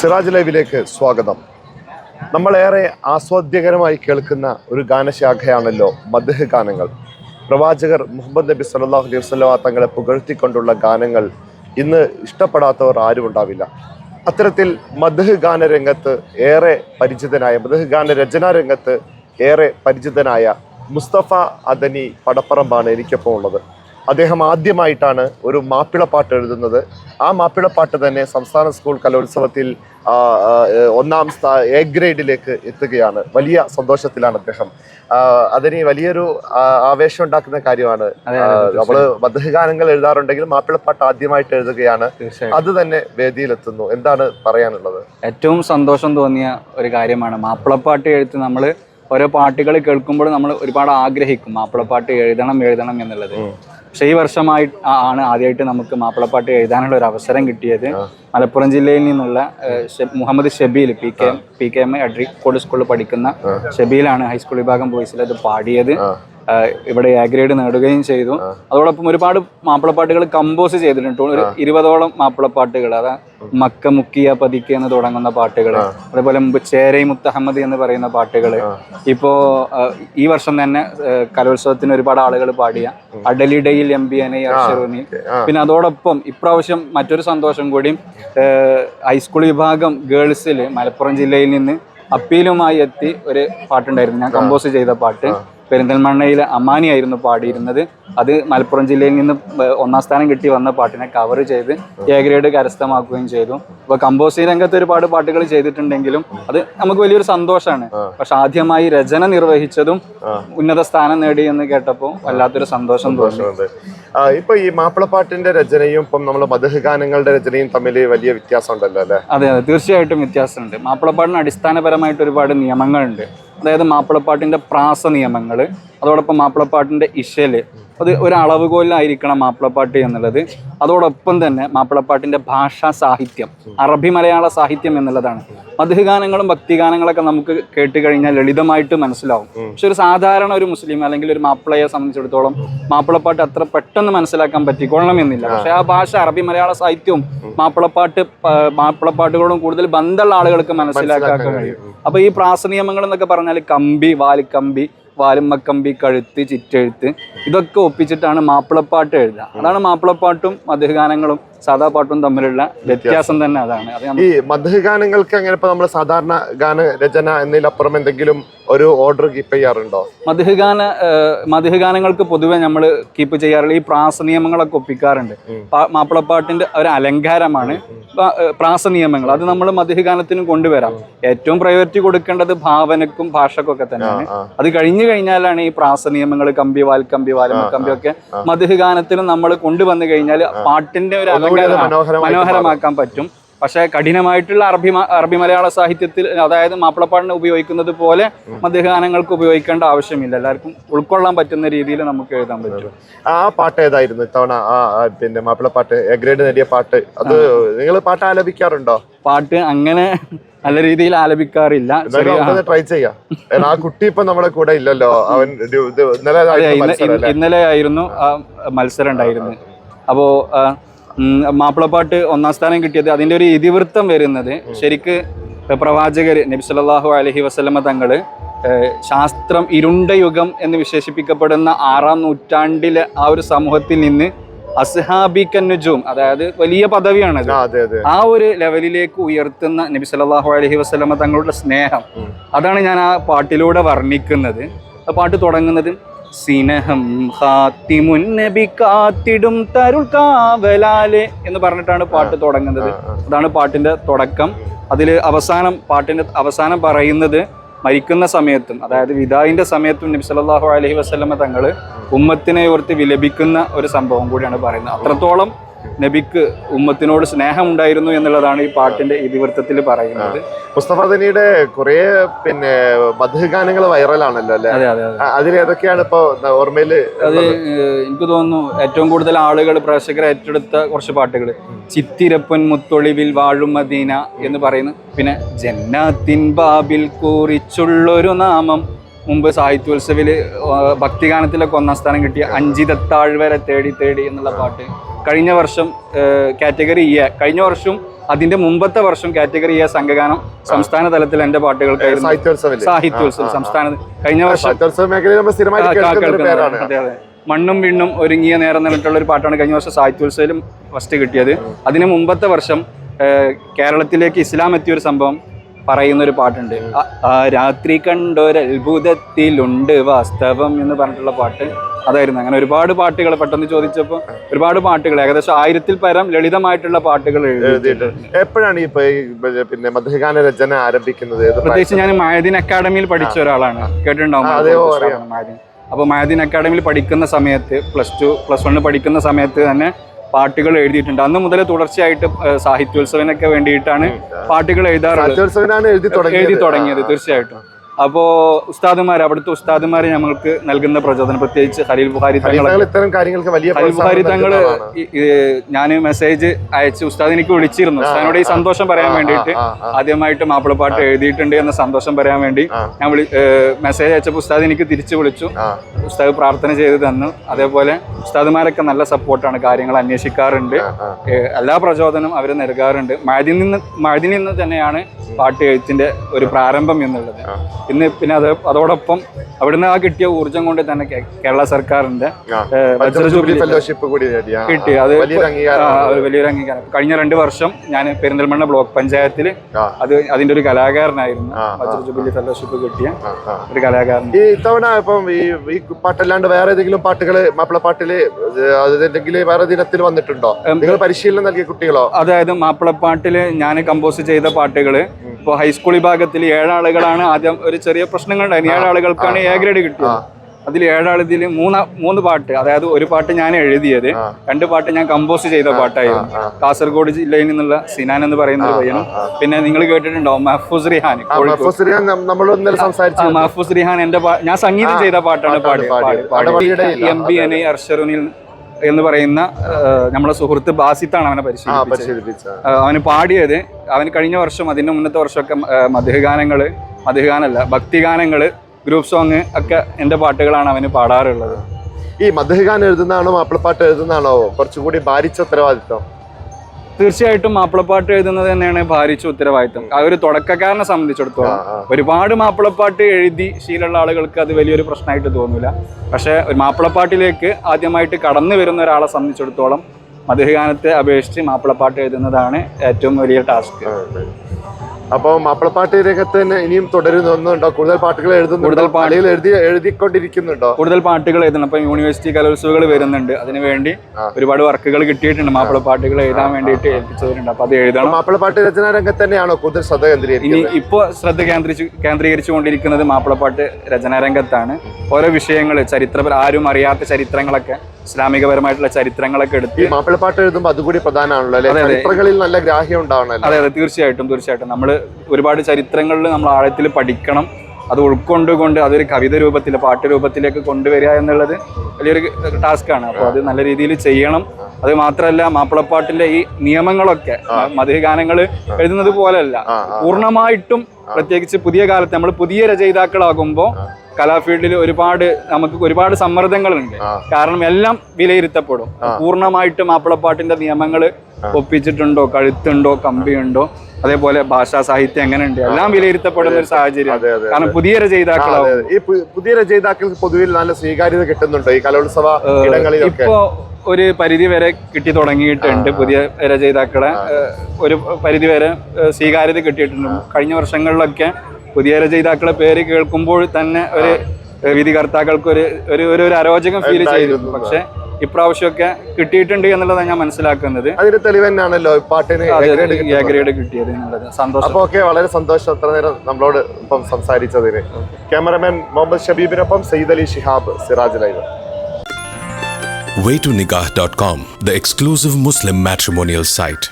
സിറാജ് ലൈവിലേക്ക് സ്വാഗതം. നമ്മളേറെ ആസ്വാദ്യകരമായി കേൾക്കുന്ന ഒരു ഗാനശാഖയാണല്ലോ മദ്ഹ് ഗാനങ്ങൾ. പ്രവാചകർ മുഹമ്മദ് നബി സല്ലല്ലാഹു അലൈഹി വസല്ലമ തങ്ങളെ പുകഴ്ത്തിക്കൊണ്ടുള്ള ഗാനങ്ങൾ ഇന്ന് ഇഷ്ടപ്പെടാത്തവർ ആരും ഉണ്ടാവില്ല. അത്തരത്തിൽ മദ്ഹ് ഗാന രംഗത്ത് ഏറെ പരിചിതനായ മദ്ഹ് ഗാന രചനാ രംഗത്ത് ഏറെ പരിചിതനായ മുസ്തഫ അദനി പടപ്പറമ്പാണ് എനിക്കൊപ്പം ഉള്ളത്. അദ്ദേഹം ആദ്യമായിട്ടാണ് ഒരു മാപ്പിളപ്പാട്ട് എഴുതുന്നത്. ആ മാപ്പിളപ്പാട്ട് തന്നെ സംസ്ഥാന സ്കൂൾ കലോത്സവത്തിൽ ഒന്നാം സ്ഥാ എ ഗ്രേഡിലേക്ക് എത്തുകയാണ്. വലിയ സന്തോഷത്തിലാണ് അദ്ദേഹം. അതിന് വലിയൊരു ആവേശം ഉണ്ടാക്കുന്ന കാര്യമാണ്. നമ്മൾ മധുഗാനങ്ങൾ എഴുതാറുണ്ടെങ്കിൽ മാപ്പിളപ്പാട്ട് ആദ്യമായിട്ട് എഴുതുകയാണ്. അത് തന്നെ വേദിയിലെത്തുന്നു. എന്താണ് പറയാനുള്ളത്? ഏറ്റവും സന്തോഷം തോന്നിയ ഒരു കാര്യമാണ് മാപ്പിളപ്പാട്ട് എഴുത്ത് നമ്മൾ ഓരോ പാട്ടുകൾ കേൾക്കുമ്പോൾ നമ്മൾ ഒരുപാട് ആഗ്രഹിക്കും. മാപ്പിളപ്പാട്ട് എഴുതണം എഴുതണം എന്നുള്ളത്. പക്ഷേ ഈ വർഷമായി ആണ് ആദ്യമായിട്ട് നമുക്ക് മാപ്പിളപ്പാട്ട് എഴുതാനുള്ള ഒരു അവസരം കിട്ടിയത് മലപ്പുറം ജില്ലയിൽ നിന്നുള്ള Muhammad Shabeel P K P K M അഡ്രിക്കോട് സ്കൂളിൽ പഠിക്കുന്ന ഷബീലാണ് ഹൈസ്കൂൾ വിഭാഗം ബോയ്സിൽ അത് പാടിയത്. ഇവിടെ എ ഗ്രേഡ് നേടുകയും ചെയ്തു. അതോടൊപ്പം ഒരുപാട് മാപ്പിളപ്പാട്ടുകൾ കമ്പോസ് ചെയ്തിട്ടുണ്ട്. ഒരു ഇരുപതോളം മാപ്പിളപ്പാട്ടുകൾ. അതാ മക്ക മുക്കിയ പതിക്ക് എന്ന് തുടങ്ങുന്ന പാട്ടുകൾ അതേപോലെ മുമ്പ് ചേരൈ മുത്തഹമ്മദ് എന്ന് പറയുന്ന പാട്ടുകൾ ഇപ്പോ ഈ വർഷം തന്നെ കലോത്സവത്തിന് ഒരുപാട് ആളുകൾ പാടിയ അഡലിഡയിൽ എം ബി എൻ അർഷറുനി പിന്നെ അതോടൊപ്പം ഇപ്രാവശ്യം മറ്റൊരു സന്തോഷം കൂടി ഹൈസ്കൂൾ വിഭാഗം ഗേൾസിൽ മലപ്പുറം ജില്ലയിൽ നിന്ന് അപ്പീലുമായി എത്തി ഒരു പാട്ടുണ്ടായിരുന്നു. ഞാൻ കമ്പോസ് ചെയ്ത പാട്ട്. പെരിന്തൽമണ്ണയിലെ അമാനിയായിരുന്നു പാടിയിരുന്നത്. അത് മലപ്പുറം ജില്ലയിൽ നിന്ന് ഒന്നാം സ്ഥാനം കിട്ടി വന്ന പാട്ടിനെ കവർ ചെയ്ത് എ ഗ്രേഡ് കരസ്ഥമാക്കുകയും ചെയ്തു. അപ്പോൾ കമ്പോസിംഗ് രംഗത്ത് ഒരുപാട് പാട്ടുകൾ ചെയ്തിട്ടുണ്ടെങ്കിലും അത് നമുക്ക് വലിയൊരു സന്തോഷമാണ് പക്ഷെ ആദ്യമായി രചന നിർവഹിച്ചതും ഉന്നത സ്ഥാനം നേടി എന്ന് കേട്ടപ്പോൾ വല്ലാത്തൊരു സന്തോഷം തോന്നുന്നുണ്ട് ഇപ്പൊ ഈ മാപ്പിളപ്പാട്ടിന്റെ രചനയും ഇപ്പം നമ്മൾ ഗാനങ്ങളുടെ രചനയും തമ്മിൽ വലിയ വ്യത്യാസം ഉണ്ടല്ലോ അല്ലേ? അതെ അതെ. തീർച്ചയായിട്ടും വ്യത്യാസമുണ്ട്. മാപ്പിളപ്പാട്ടിന് അടിസ്ഥാനപരമായിട്ട് ഒരുപാട് നിയമങ്ങളുണ്ട്. അതായത് മാപ്പിളപ്പാട്ടിന്റെ പ്രാസ നിയമങ്ങൾ അതോടൊപ്പം മാപ്പിളപ്പാട്ടിന്റെ ഇശൽ അത് ഒരു അളവുകോലിലായിരിക്കണം മാപ്പിളപ്പാട്ട് എന്നുള്ളത്. അതോടൊപ്പം തന്നെ മാപ്പിളപ്പാട്ടിന്റെ ഭാഷാ സാഹിത്യം അറബി മലയാള സാഹിത്യം എന്നുള്ളതാണ്. മധുഗാനങ്ങളും ഭക്തിഗാനങ്ങളൊക്കെ നമുക്ക് കേട്ട് കഴിഞ്ഞാൽ ലളിതമായിട്ട് മനസ്സിലാവും. പക്ഷെ ഒരു സാധാരണ ഒരു മുസ്ലിം അല്ലെങ്കിൽ ഒരു മാപ്പിളയെ സംബന്ധിച്ചിടത്തോളം മാപ്പിളപ്പാട്ട് അത്ര പെട്ടെന്ന് മനസ്സിലാക്കാൻ പറ്റിക്കൊള്ളണമെന്നില്ല. പക്ഷെ ആ ഭാഷ അറബി മലയാള സാഹിത്യവും മാപ്പിളപ്പാട്ട് മാപ്പിളപ്പാട്ടുകളോടും കൂടുതൽ ബന്ധമുള്ള ആളുകൾക്ക് മനസ്സിലാക്കാൻ കഴിയും. അപ്പൊ ഈ പ്രാസ നിയമങ്ങൾ എന്നൊക്കെ പറഞ്ഞാൽ കമ്പി വാലിക്കമ്പി വാലുമ്മക്കമ്പി കഴുത്ത് ചിറ്റെഴുത്ത് ഇതൊക്കെ ഒപ്പിച്ചിട്ടാണ് മാപ്പിളപ്പാട്ട് എഴുതുക. അതാണ് മാപ്പിളപ്പാട്ടും മധുഗാനങ്ങളും സാധാ പാട്ടും തമ്മിലുള്ള വ്യത്യാസം. തന്നെ അതാണ്. അത് ഈ മധുഗാനങ്ങൾക്ക് അങ്ങനെ ഇപ്പൊ നമ്മൾ സാധാരണ ഗാന രചന എന്നതിലപ്പുറം എന്തെങ്കിലും ഒരു ഓർഡർ കീപ്പ് ചെയ്യാറുണ്ടോ? മധുഗാന മധുഗാനങ്ങൾക്ക് പൊതുവെ നമ്മൾ കീപ്പ് ചെയ്യാറുള്ള ഈ പ്രാസ നിയമങ്ങളൊക്കെ ഒപ്പിക്കാറുണ്ട്. മാപ്പിളപ്പാട്ടിന്റെ ഒരു അലങ്കാരമാണ്. പ്രാസ നിയമങ്ങൾ. അത് നമ്മൾ മധുഗാനത്തിനും കൊണ്ടുവരാം. ഏറ്റവും പ്രയോറിറ്റി കൊടുക്കേണ്ടത് ഭാവനക്കും ഭാഷക്കും ഒക്കെ തന്നെയാണ്. അത് കഴിഞ്ഞു കഴിഞ്ഞാലാണ് ഈ പ്രാസ നിയമങ്ങൾ കമ്പി വാൽ വാൽക്കമ്പി കമ്പി ഒക്കെ മധുഗാനത്തിനും നമ്മൾ കൊണ്ടുവന്നു കഴിഞ്ഞാൽ പാട്ടിന്റെ ഒരു മനോഹരമാക്കാൻ പറ്റും. പക്ഷേ കഠിനമായിട്ടുള്ള അറബി അറബി മലയാള സാഹിത്യത്തിൽ അതായത് മാപ്പിളപ്പാടിനെ ഉപയോഗിക്കുന്നത് പോലെ മധ്യഗാനങ്ങൾക്ക് ഉപയോഗിക്കേണ്ട ആവശ്യമില്ല. എല്ലാവർക്കും ഉൾക്കൊള്ളാൻ പറ്റുന്ന രീതിയിൽ നമുക്ക് എഴുതാൻ പറ്റും. ആ പാട്ട് ഏതായിരുന്നു ഇത്തവണ? ആ പിന്നെ മാപ്പിളപ്പാട്ട് ഗ്രേഡ് നേടിയ പാട്ട്. അത് നിങ്ങൾ പാട്ട് ആലപിക്കാറുണ്ടോ? പാട്ട് അങ്ങനെ നല്ല രീതിയിൽ ആലപിക്കാറില്ല. ട്രൈ ചെയ്യാം. ആ കുട്ടി ഇപ്പൊ നമ്മുടെ കൂടെ ഇല്ലല്ലോ. അവൻ ഇന്നലെ ആയിരുന്നു? ഇന്നലെ ആ മത്സരം ഉണ്ടായിരുന്നു അപ്പോ മാപ്പിളപ്പാട്ട് ഒന്നാം സ്ഥാനം കിട്ടിയത് അതിന്റെ ഒരു ഇതിവൃത്തം വരുന്നത്. ശരിക്ക് പ്രവാചകർ നബി സല്ലല്ലാഹു അലൈഹി വസല്ലമ തങ്ങൾ ശാസ്ത്രം ഇരുണ്ട യുഗം എന്ന് വിശേഷിപ്പിക്കപ്പെടുന്ന ആറാം നൂറ്റാണ്ടിലെ ആ ഒരു സമൂഹത്തിൽ നിന്ന് അസ്ഹാബി കന്നുജും അതായത് വലിയ പദവിയാണ് ആ, ഒരു ലെവലിലേക്ക് ഉയർത്തുന്ന നബി സല്ലല്ലാഹു അലൈഹി വസല്ലമ തങ്ങളുടെ സ്നേഹം. അതാണ് ഞാൻ ആ പാട്ടിലൂടെ വർണിക്കുന്നത്. ആ പാട്ട് തുടങ്ങുന്നത് സിനഹം ഹാത്തിമുൻ നബി കാത്തിടും തരുൾ കാവലാലെ എന്ന് പറഞ്ഞിട്ടാണ് പാട്ട് തുടങ്ങുന്നത്. അതാണ് പാട്ടിന്റെ തുടക്കം. അതിൽ അവസാനം പാട്ടിന്റെ അവസാനം പറയുന്നത് മരിക്കുന്ന സമയത്തും അതായത് വിദായിന്റെ സമയത്തും നബി സല്ലല്ലാഹു അലൈഹി വസല്ലമ തങ്ങൾ ഉമ്മത്തിനെ ഓർത്ത് വിലപിക്കുന്ന ഒരു സംഭവം കൂടിയാണ് പറയുന്നത്. അത്രത്തോളം നബിക്ക് ഉമ്മത്തിനോട് സ്നേഹം ഉണ്ടായിരുന്നു എന്നുള്ളതാണ് ഈ പാട്ടിന്റെ ഇതിവൃത്തത്തിൽ പറയുന്നത്. മുസ്തഫ ദനിയുടെ കുറെ പിന്നെ മധുഗാനങ്ങൾ വൈറലാണല്ലോ അല്ലേ? അതെ അതെ അതെ. അതിൽ ഏതൊക്കെയാണ് ഇപ്പോൾ ഓർമ്മയിൽ അത് എനിക്ക് തോന്നുന്നു ഏറ്റവും കൂടുതൽ ആളുകൾ പ്രേക്ഷകർ ഏറ്റെടുത്ത കുറച്ച് പാട്ടുകൾ. ചിത്തിരപ്പൻ മുത്തൊളിവിൽ വാഴും മദീന എന്ന് പറയുന്നു. പിന്നെ ജന്നാത്തിൻ ബാബിൽ കൂറിച്ചുള്ളൊരു നാമം മുമ്പ് സാഹിത്യോത്സവിൽ ഭക്തിഗാനത്തിലൊക്കെ ഒന്നാം സ്ഥാനം കിട്ടിയ അഞ്ചിതത്താഴ്വരെ തേടി തേടി എന്നുള്ള പാട്ട്. കഴിഞ്ഞ വർഷം കാറ്റഗറി ഇ കഴിഞ്ഞ വർഷവും അതിന്റെ മുമ്പത്തെ വർഷം കാറ്റഗറി എ സംഘഗാനം സംസ്ഥാന തലത്തിൽ എന്റെ പാട്ടുകൾക്കായിരുന്നു. സാഹിത്യോത്സവം സംസ്ഥാന കഴിഞ്ഞ വർഷം മണ്ണും വിണ്ണും ഒരുങ്ങിയ നേരം നിന്നിട്ടുള്ള ഒരു പാട്ടാണ് കഴിഞ്ഞ വർഷം സാഹിത്യോത്സവത്തിലും ഫസ്റ്റ് കിട്ടിയത്. അതിന് മുമ്പത്തെ വർഷം കേരളത്തിലേക്ക് ഇസ്ലാം എത്തിയ ഒരു സംഭവം പറയുന്ന ഒരു പാട്ടുണ്ട് രാത്രി കണ്ടൊരത്ഭുതത്തിലുണ്ട് വാസ്തവം എന്ന് പറഞ്ഞിട്ടുള്ള പാട്ട് അതായിരുന്നു. അങ്ങനെ ഒരുപാട് പാട്ടുകൾ പെട്ടെന്ന് ചോദിച്ചപ്പോൾ ഒരുപാട് പാട്ടുകൾ ഏകദേശം ആയിരത്തിൽ പരം ലളിതമായിട്ടുള്ള പാട്ടുകൾ എഴുതിയിട്ടുണ്ട്. എപ്പോഴാണ് ഈ ഇപ്പൊ പിന്നെ മധുഗാന രചന ആരംഭിക്കുന്നത്? പ്രത്യേകിച്ച് ഞാൻ മായദീൻ അക്കാദമിയിൽ പഠിച്ച ഒരാളാണ്. കേട്ടിട്ടുണ്ടാവും അപ്പൊ മായദീൻ അക്കാഡമിയിൽ പഠിക്കുന്ന സമയത്ത് പ്ലസ് ടു പ്ലസ് വണ്ണിൽ പഠിക്കുന്ന സമയത്ത് തന്നെ പാട്ടുകൾ എഴുതിയിട്ടുണ്ട്. അന്ന് മുതൽ തുടർച്ചയായിട്ട് സാഹിത്യോത്സവനൊക്കെ വേണ്ടിയിട്ടാണ് പാട്ടുകൾ എഴുതാറുള്ളത്. എഴുതി തുടങ്ങിയത്. തുടങ്ങിയത് തീർച്ചയായും അപ്പോൾ ഉസ്താദുമാർ അവിടുത്തെ ഉസ്താദുമാർ ഞങ്ങൾക്ക് നൽകുന്ന പ്രചോദനം. പ്രത്യേകിച്ച് ഖലീൽ ബുഹാരി തങ്ങൾ ഇത്തരം കാര്യങ്ങൾക്ക് വലിയ ഖലീൽ ബുഹാരി നൽകുന്നതാണ്. ഞാൻ മെസ്സേജ് അയച്ച് ഉസ്താദ് എനിക്ക് വിളിച്ചിരുന്നു. ഉസ്താദിനോട് ഈ സന്തോഷം പറയാൻ വേണ്ടിയിട്ട്. ആദ്യമായിട്ട് മാപ്പിളപ്പാട്ട് എഴുതിയിട്ടുണ്ട് എന്ന സന്തോഷം പറയാൻ വേണ്ടി ഞാൻ വിളി മെസ്സേജ് അയച്ചപ്പോൾ ഉസ്താദ് എനിക്ക് തിരിച്ചു വിളിച്ചു. ഉസ്താദ് പ്രാർത്ഥന ചെയ്ത് തന്നു. അതേപോലെ ഉസ്താദുമാരൊക്കെ നല്ല സപ്പോർട്ടാണ് കാര്യങ്ങൾ അന്വേഷിക്കാറുണ്ട്. എല്ലാ പ്രചോദനം അവർ നൽകാറുണ്ട്. മഴതിൽ നിന്ന് മഴതിൽ നിന്ന് തന്നെയാണ് പാട്ട് എഴുത്തിന്റെ ഒരു പ്രാരംഭം എന്നുള്ളത്. ഇന്ന് പിന്നെ അത് അതോടൊപ്പം അവിടുന്ന് ആ കിട്ടിയ ഊർജം കൊണ്ട് തന്നെ കേരള സർക്കാരിന്റെ ഫെലോഷിപ്പ് കൂടി കിട്ടി. അത് വലിയൊരു അംഗീകാരം കഴിഞ്ഞ രണ്ട് വർഷം ഞാൻ പെരിന്തൽമണ്ണ ബ്ലോക്ക് പഞ്ചായത്തിൽ അത് അതിന്റെ ഒരു കലാകാരനായിരുന്നു. വജ്ര ജൂബിലി ഫെലോഷിപ്പ് കിട്ടിയ. ഒരു കലാകാരൻ. ഈ ഇത്തവണ ഇപ്പം ഈ ഈ പാട്ടല്ലാണ്ട് വേറെ ഏതെങ്കിലും പാട്ടുകൾ മാപ്പിളപ്പാട്ടിൽ അതെന്തെങ്കിലും വേറെ ദിനത്തിൽ വന്നിട്ടുണ്ടോ? നിങ്ങൾ പരിശീലനം നൽകിയ കുട്ടികളോ? അതായത് മാപ്പിളപ്പാട്ടിൽ ഞാൻ കമ്പോസ് ചെയ്ത പാട്ടുകൾ ഇപ്പോൾ ഹൈസ്കൂൾ വിഭാഗത്തിൽ ഏഴാളുകളാണ് ആദ്യം ഒരു ചെറിയ പ്രശ്നങ്ങളുണ്ടായിരുന്നു ഏഴാളുകൾക്കാണ് എ ഗ്രേഡ് കിട്ടുക അതിൽ ഏഴാളിതിൽ മൂന്ന് മൂന്ന് പാട്ട് അതായത് ഒരു പാട്ട് ഞാൻ എഴുതിയത് രണ്ട് പാട്ട് ഞാൻ കമ്പോസ് ചെയ്ത പാട്ടായിരുന്നു. കാസർഗോഡ് ജില്ലയിൽ നിന്നുള്ള സിനാൻ എന്ന് പറയുന്ന ഒരു പയ്യനും പിന്നെ നിങ്ങൾ കേട്ടിട്ടുണ്ടോ മഹഫൂസ് റിഹാൻ മഹഫൂസ് റിഹാൻ എന്റെ ഞാൻ സംഗീതം ചെയ്ത പാട്ടാണ് പാടി. എം ബി എൻ ഐ അർഷറുനിൽ എന്ന് പറയുന്ന നമ്മുടെ സുഹൃത്ത് ബാസിത്താണ് അവനെ പരിശീലിപ്പിച്ചത്. അവന് പാടിയത് അവന് കഴിഞ്ഞ വർഷം അതിന്റെ മുന്നത്തെ വർഷമൊക്കെ മധുഗാനങ്ങൾ മധുഗാനല്ല ഭക്തിഗാനങ്ങൾ ഗ്രൂപ്പ് സോങ് ഒക്കെ എന്റെ പാട്ടുകളാണ് അവന് പാടാറുള്ളത്. ഈ മധുഗാൻ എഴുതുന്നതാണോ മാപ്പിളപ്പാട്ട് എഴുതുന്നതാണോ? കുറച്ചുകൂടി ഭാരിച്ച ഉത്തരവാദിത്വം. തീർച്ചയായിട്ടും മാപ്പിളപ്പാട്ട് എഴുതുന്നത് തന്നെയാണ് ഭാരിച്ച ഉത്തരവാദിത്തം ആ ഒരു തുടക്കക്കാരനെ സംബന്ധിച്ചിടത്തോളം. ഒരുപാട് മാപ്പിളപ്പാട്ട് എഴുതി ശീലമുള്ള ആളുകൾക്ക് അത് വലിയൊരു പ്രശ്നമായിട്ട് തോന്നില്ല പക്ഷേ ഒരു മാപ്പിളപ്പാട്ടിലേക്ക് ആദ്യമായിട്ട് കടന്നു വരുന്ന ഒരാളെ സംബന്ധിച്ചിടത്തോളം മധുഗാനത്തെ അപേക്ഷിച്ച് മാപ്പിളപ്പാട്ട് എഴുതുന്നതാണ് ഏറ്റവും വലിയ ടാസ്ക്. അപ്പോൾ മാപ്പിളപ്പാട്ട് രംഗത്ത് തന്നെ ഇനിയും തുടരുന്നുണ്ടോ കൂടുതൽ പാട്ടുകൾ എഴുതുന്നുണ്ടോ? കൂടുതൽ പാട്ടുകൾ എഴുതി എഴുതിക്കൊണ്ടിരിക്കുന്നുണ്ടോ? കൂടുതൽ പാട്ടുകൾ എഴുതണം അപ്പൊ യൂണിവേഴ്സിറ്റി കലോത്സവങ്ങൾ വരുന്നുണ്ട്. അതിനുവേണ്ടി ഒരുപാട് വർക്കുകൾ കിട്ടിയിട്ടുണ്ട്. മാപ്പിളപ്പാട്ടുകൾ എഴുതാൻ വേണ്ടിയിട്ട് ഏൽപ്പിച്ചവരുണ്ട്. അപ്പൊ അത് എഴുതണം. മാപ്പിളപ്പാട്ട് രചനാ രംഗത്ത് തന്നെയാണോ കൂടുതൽ ശ്രദ്ധ കേന്ദ്രീകരിക്കുന്നത്? ഇനി ഇപ്പോൾ ശ്രദ്ധ കേന്ദ്രീകരിച്ചു കേന്ദ്രീകരിച്ചു കൊണ്ടിരിക്കുന്നത് മാപ്പിളപ്പാട്ട് രചനാരംഗത്താണ് ഓരോ വിഷയങ്ങൾ ചരിത്ര ആരും അറിയാത്ത ചരിത്രങ്ങളൊക്കെ ഇസ്ലാമികപരമായിട്ടുള്ള ചരിത്രങ്ങളൊക്കെ എടുത്ത് മാപ്പിളപ്പാട്ട് എഴുതുമ്പോൾ അതുകൂടി പ്രധാനമാണല്ലോ അല്ലെ? അതെ, അതെ. ചരിത്രങ്ങളിൽ നല്ല ഗ്രാഹ്യം ഉണ്ടാവണല്ലോ അതെ അതെ തീർച്ചയായിട്ടും തീർച്ചയായിട്ടും. നമ്മൾ ഒരുപാട് ചരിത്രങ്ങളിൽ നമ്മൾ ആഴത്തിൽ പഠിക്കണം. അത് ഉൾക്കൊണ്ടുകൊണ്ട് അതൊരു കവിത രൂപത്തിൽ പാട്ട് രൂപത്തിലേക്ക് കൊണ്ടുവരിക എന്നുള്ളത് വലിയൊരു ടാസ്ക്കാണ്. അപ്പോൾ അത് നല്ല രീതിയിൽ ചെയ്യണം. അത് മാത്രമല്ല മാപ്പിളപ്പാട്ടിന്റെ ഈ നിയമങ്ങളൊക്കെ മധുഗാനങ്ങൾ എഴുതുന്നത് പോലെയല്ല. പൂർണമായിട്ടും പ്രത്യേകിച്ച് പുതിയ കാലത്ത് നമ്മൾ പുതിയ രചയിതാക്കളാകുമ്പോൾ കലാഫീൽഡിൽ ഒരുപാട് നമുക്ക് ഒരുപാട് സമ്മർദ്ദങ്ങളുണ്ട്. ഉണ്ട് കാരണം എല്ലാം വിലയിരുത്തപ്പെടും. പൂർണമായിട്ടും മാപ്പിളപ്പാട്ടിന്റെ നിയമങ്ങൾ ഒപ്പിച്ചിട്ടുണ്ടോ കഴുത്തുണ്ടോ കമ്പിയുണ്ടോ അതേപോലെ ഭാഷാ സാഹിത്യം എങ്ങനെയുണ്ട്? എല്ലാം വിലയിരുത്തപ്പെടുന്ന ഒരു സാഹചര്യം കാരണം പുതിയ രചയിതാക്കളാവും. ഈ പുതിയ രചയിതാക്കൾക്ക് പൊതുവിൽ നല്ല സ്വീകാര്യത കിട്ടുന്നുണ്ടോ? ഈ കലോത്സവ ഇപ്പോ ഒരു പരിധി വരെ കിട്ടി തുടങ്ങിയിട്ടുണ്ട് പുതിയ രചയിതാക്കളെ ഒരു പരിധി വരെ സ്വീകാര്യത കിട്ടിയിട്ടുണ്ട്. കഴിഞ്ഞ വർഷങ്ങളിലൊക്കെ പുതിയ രചയിതാക്കളെ പേര് കേൾക്കുമ്പോൾ തന്നെ ഒരു വിധികർത്താക്കൾക്ക് ഒരു ഒരു ഒരു ഒരു അരോചകം ഫീൽ ചെയ്തിരുന്നു. പക്ഷെ ഇപ്രാവശ്യമൊക്കെ കിട്ടിയിട്ടുണ്ട് എന്നുള്ളതാണ് ഞാൻ മനസ്സിലാക്കുന്നത്. അതിന് തെളിവ് തന്നെയാണല്ലോ പാട്ടിന് ഗ്രേഡ് കിട്ടിയത്. എന്നുള്ളത്. സന്തോഷം. അപ്പൊ ഓക്കെ വളരെ സന്തോഷം അത്ര നേരം നമ്മളോട് ഇപ്പം സംസാരിച്ചതിന്. Cameraman Muhammad ഷബീബിനൊപ്പം Sayyid Ali Shihab Siraj live. Waytonikah.com, the exclusive Muslim matrimonial site.